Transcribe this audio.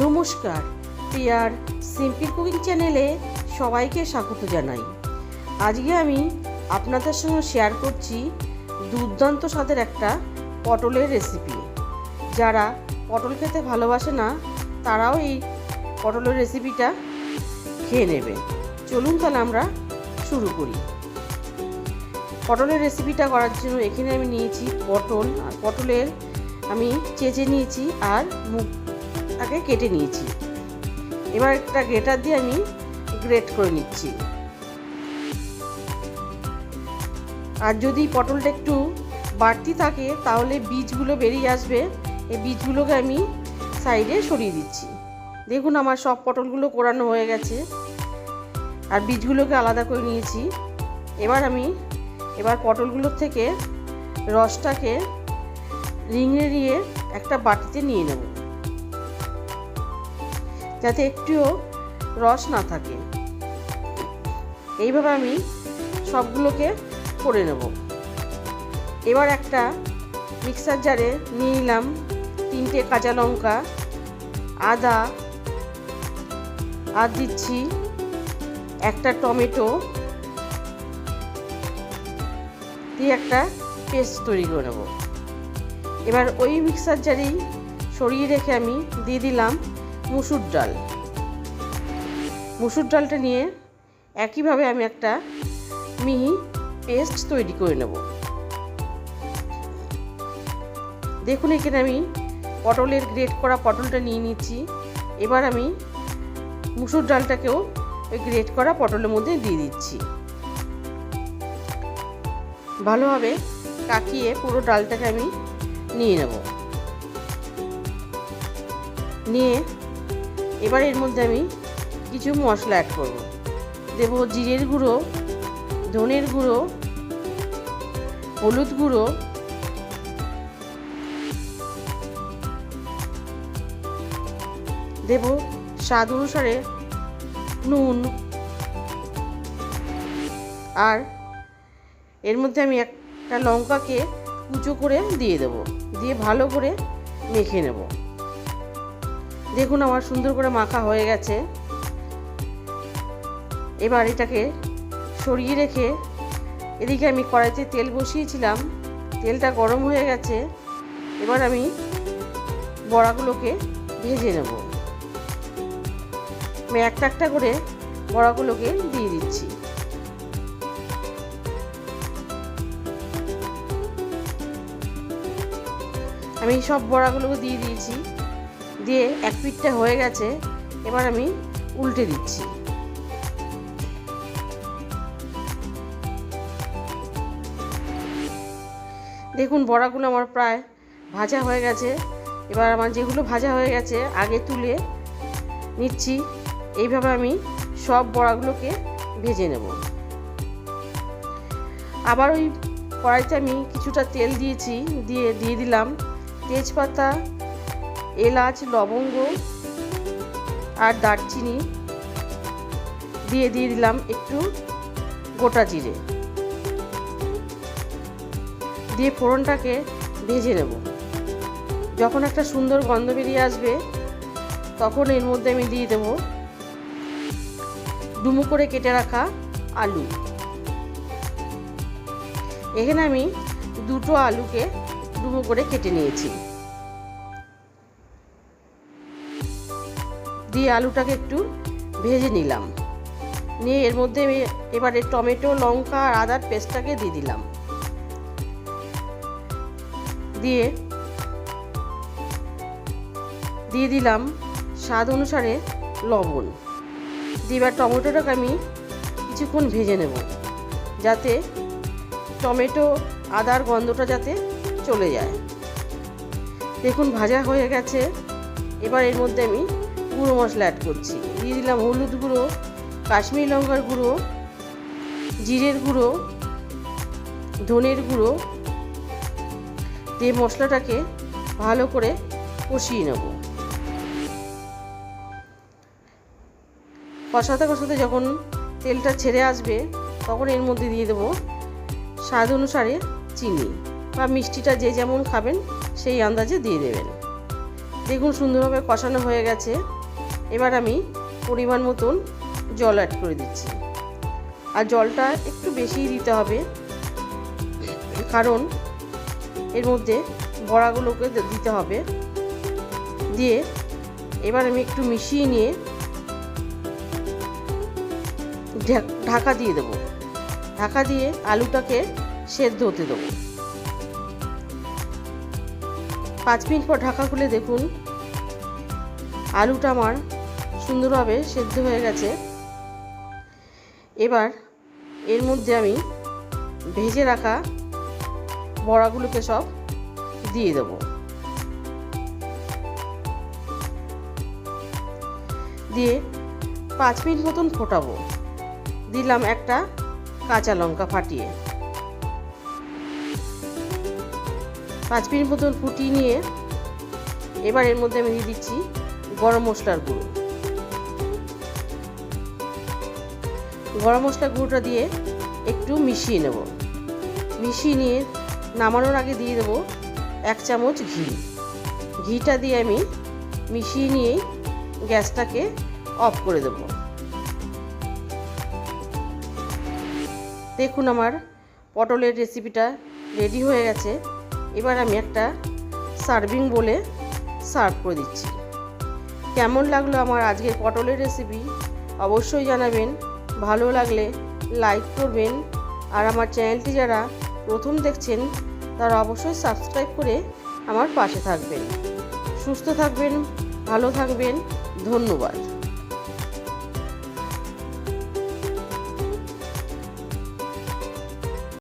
নমস্কার। প্রিয়ার simple cooking চ্যানেলে সবাইকে স্বাগত জানাই। আজকে আমি আপনাদের সঙ্গে শেয়ার করছি দুর্দান্ত স্বাদের একটা পটলের রেসিপি। যারা পটল খেতে ভালোবাসে না, তারাও এই পটলের রেসিপিটা খেয়ে নেবে। চলুন তাহলে আমরা শুরু করি। পটলের রেসিপিটা করার জন্য এখানে আমি নিয়েছি পটল, আর পটলের আমি চেঁচে নিয়েছি আর মুখটাকে কেটে নিয়েছি। এবার একটা গ্রেটার দিয়ে আমি গ্রেট করে নিচ্ছি। আর যদি পটলটা একটু বাড়তি থাকে, তাহলে বীজগুলো বেরিয়ে আসবে। এই বীজগুলোকে আমি সাইডে সরিয়ে দিচ্ছি। দেখুন আমার সব পটলগুলো কোরানো হয়ে গেছে। আর বীজগুলোকে আলাদা করে নিয়েছি। এবার আমি, এবার পটলগুলোর থেকে রসটাকে রিঙে নিয়ে একটা বাটিতে নিয়ে নেব। যাতে একটুও রস না থাকে। এইভাবে আমি সবগুলোকে করে নেব। এবার একটা মিক্সার জারে নিয়ে নিলাম তিনটে কাঁচা লঙ্কা, আদা, আর দিচ্ছি একটা টমেটো। দিয়ে একটা পেস্ট তৈরি করে নেব। এবার ওই মিক্সার জারেই সরিয়ে রেখে আমি দিয়ে দিলাম মুসুর ডাল। মুসুর ডালটা নিয়ে একইভাবে আমি একটা মিহি পেস্ট তৈরি করে নেব। দেখুন, এখানে আমি পটলের গ্রেট করা পটলটা নিয়ে নিচ্ছি। এবার আমি মুসুর ডালটাকেও ওই গ্রেট করা পটলের মধ্যে দিয়ে দিচ্ছি। ভালোভাবে কাকিয়ে পুরো ডালটাকে আমি নিয়ে নেব। নিয়ে এবার এর মধ্যে আমি কিছু মশলা অ্যাড করব। দেব জিরের গুঁড়ো, ধনের গুঁড়ো, হলুদ গুঁড়ো। দেব স্বাদ অনুসারে নুন। আর এর মধ্যে আমি একটা লঙ্কাকে কুচো করে দিয়ে দেব, দিয়ে ভালো করে মেখে নেব। দেখুন আমার সুন্দর করে মাখা হয়ে গেছে। এবার এটাকে সরিয়ে রেখে এদিকে আমি কড়াইতে তেল বসিয়েছিলাম। তেলটা গরম হয়ে গেছে। এবার আমি বড়াগুলোকে ভেজে নেব। আমি একটা একটা করে বড়াগুলোকে দিয়ে দিচ্ছি। আমি সব বড়াগুলোকে দিয়ে দিয়েছি। দিয়ে এক পিঠটা হয়ে গেছে, এবার আমি উল্টে দিচ্ছি। দেখুন বড়াগুলো আমার প্রায় ভাজা হয়ে গেছে। এবার আমার যেগুলো ভাজা হয়ে গেছে, আগে তুলে নিচ্ছি। এইভাবে আমি সব বড়াগুলোকে ভেজে নেব। আবার ওই কড়াইতে আমি কিছুটা তেল দিয়েছি, দিয়ে দিয়ে দিলাম। তেজপাতা এলাচ, লবঙ্গ আর দারচিনি দিয়ে দিয়ে দিলাম একটু গোটা জিরে। দিয়ে ফোড়নটাকে ভেজে নেব। যখন একটা সুন্দর গন্ধ বেরিয়ে আসবে, তখন এর মধ্যে আমি দিয়ে দেব ডুমু করে কেটে রাখা আলু। এখানে আমি দুটো আলুকে ডুমো করে কেটে নিয়েছি। দিয়ে আলুটাকে একটু ভেজে নিলাম। নিয়ে এর মধ্যে আমি এবারে টমেটো, লঙ্কা আর আদার পেস্টটাকে দিয়ে দিলাম। দিয়ে দিয়ে দিলাম স্বাদ অনুসারে লবণ। দিয়ে এবার টমেটোটাকে আমি কিছুক্ষণ ভেজে নেব, যাতে টমেটো, আদার গন্ধটা যাতে চলে যায়। দেখুন ভাজা হয়ে গেছে। এবার এর মধ্যে আমি গুঁড়ো মশলা অ্যাড করছি। দিয়ে দিলাম হলুদ গুঁড়ো, কাশ্মীরি লঙ্কার গুঁড়ো, জিরের গুঁড়ো, ধনের গুঁড়ো দিয়ে মশলাটাকে ভালো করে কষিয়ে নেব। কষাতে কষাতে যখন তেলটা ছেড়ে আসবে, তখন এর মধ্যে দিয়ে দেবো স্বাদ অনুসারে চিনি বা মিষ্টিটা যে যেমন খাবেন, সেই আন্দাজে দিয়ে দেবেন। দেখুন সুন্দরভাবে কষানো হয়ে গেছে। এবার আমি পরিমাণ মতন জল অ্যাড করে দিচ্ছি। আর জলটা একটু বেশিই দিতে হবে, কারণ এর মধ্যে বড়াগুলোকে দিতে হবে। দিয়ে এবার আমি একটু মিশিয়ে নিয়ে ঢাকা দিয়ে দেবো। ঢাকা দিয়ে আলুটাকে সেদ্ধ হতে দেবো। পাঁচ মিনিট পর ঢাকা খুলে দেখুন, আলুটা আমার সুন্দরভাবে সেদ্ধ হয়ে গেছে। এবার এর মধ্যে আমি ভেজে রাখা বড়াগুলোকে সব দিয়ে দেবো। দিয়ে পাঁচ মিনিট মতন ফোটাবো। দিলাম একটা কাঁচা লঙ্কা ফাটিয়ে। পাঁচ মিনিট মতন ফুটিয়ে নিয়ে এবার এর মধ্যে আমি দিয়ে দিচ্ছি গরম মশলার গুঁড়ো। গরম মশলা গুঁড়োটা দিয়ে একটু মিশিয়ে নেব। মিশিয়ে নিয়ে নামানোর আগে দিয়ে দেবো এক চামচ ঘি। ঘিটা দিয়ে আমি মিশিয়ে নিয়েই গ্যাসটাকে অফ করে দেব। দেখুন আমার পটলের রেসিপিটা রেডি হয়ে গেছে। এবার আমি একটা সার্ভিং বলে সার্ভ করে দিচ্ছি। কেমন লাগল আমার আজকের পটলের রেসিপি অবশ্যই জানাবেন। ভালো লাগলে লাইক করবেন। আর আমার চ্যানেলটি যারা প্রথম দেখছেন, তারা অবশ্যই সাবস্ক্রাইব করে আমার পাশে থাকবেন। সুস্থ থাকবেন, ভালো থাকবেন, ধন্যবাদ।